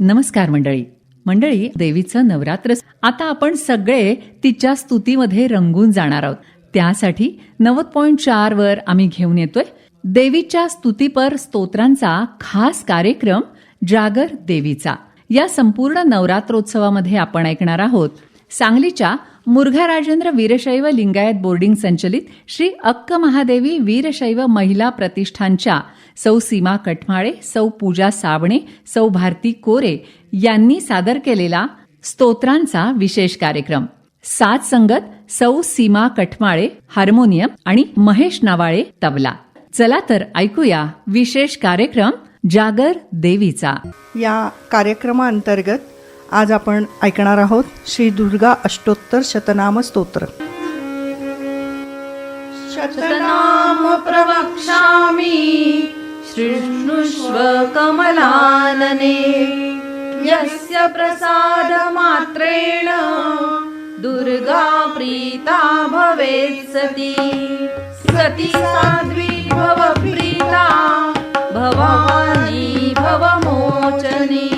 नमस्कार मंडळी. मंडळी देवीचं नवरात्र आता आपण सगळे तिच्या स्तुतीमध्ये रंगून जाणार आहोत. त्यासाठी नव्वद पॉईंट चार वर आम्ही घेऊन येतोय. देवीच्या स्तुतीपर स्तोत्रांचा खास कार्यक्रम जागर देवीचा. या संपूर्ण नवरात्रोत्सवामध्ये आपण ऐकणार आहोत सांगलीच्या मुरघा राजेंद्र वीरशैव लिंगायत बोर्डिंग संचलित श्री अक्क महादेवी वीरशैव महिला प्रतिष्ठानच्या सौ सीमा कटमाळे सौ पूजा साबणे सौ भारती कोरे यांनी सादर केलेला स्तोत्रांचा विशेष कार्यक्रम. सात संगत सौ सीमा कटमाळे हार्मोनियम आणि महेश नावाळे तबला. चला तर ऐकूया विशेष कार्यक्रम जागर देवीचा. या कार्यक्रमाअंतर्गत आज आपण ऐकणार आहोत श्री दुर्गा अष्टोत्तर शतनाम स्तोत्र. शतनाम प्रवक्ष्यामि श्रीष्णुष्व कमलानने यस्य प्रसादमात्रेण दुर्गा प्रीता भवेत् सती। सती साध्वी भवप्रीता भवानी भवमोचनी।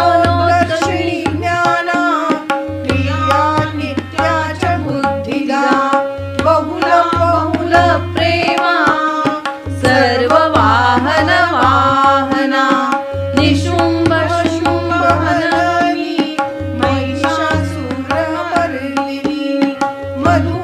मधु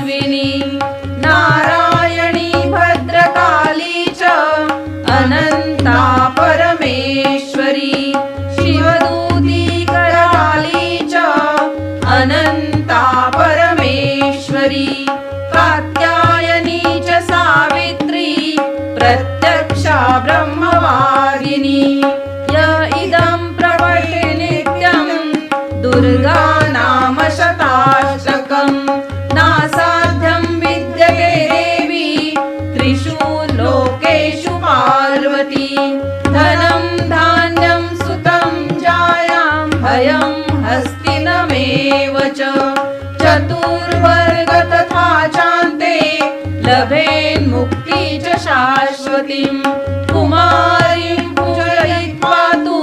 कालरात्रिस्तपस्विनी नारायणी भद्रकाली च अनन्ता परमेश्वरी शिवदूती कराली च अनन्ता परमेश्वरी कात्यायनी च सावित्री प्रत्यक्षा ब्रह्मवादिनी। य इदं प्रवटे नित्यं दुर्गा स्मृतिं कुमारीं पूजयित्वा तु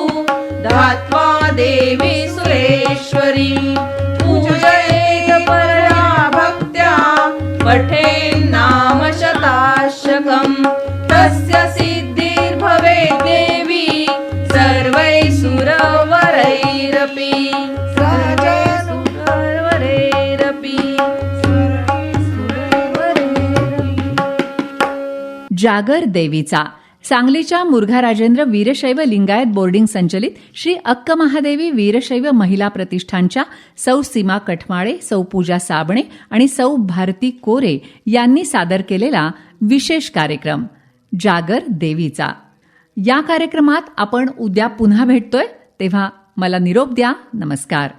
धात्वा देवी सुरेश्वरीं। पूजयेत परा भक्त्या पठेन्नामशताशकम् तस्य जागर देवीचा. सांगलीच्या मुरघा राजेंद्र वीरशैव लिंगायत बोर्डिंग संचलित श्री अक्क महादेवी वीरशैव महिला प्रतिष्ठानच्या सौ सीमा कठमाळे सौ पूजा साबणे आणि सौ भारती कोरे यांनी सादर केलेला विशेष कार्यक्रम जागर देवीचा. या कार्यक्रमात आपण उद्या पुन्हा भेटतोय तेव्हा मला निरोप द्या नमस्कार.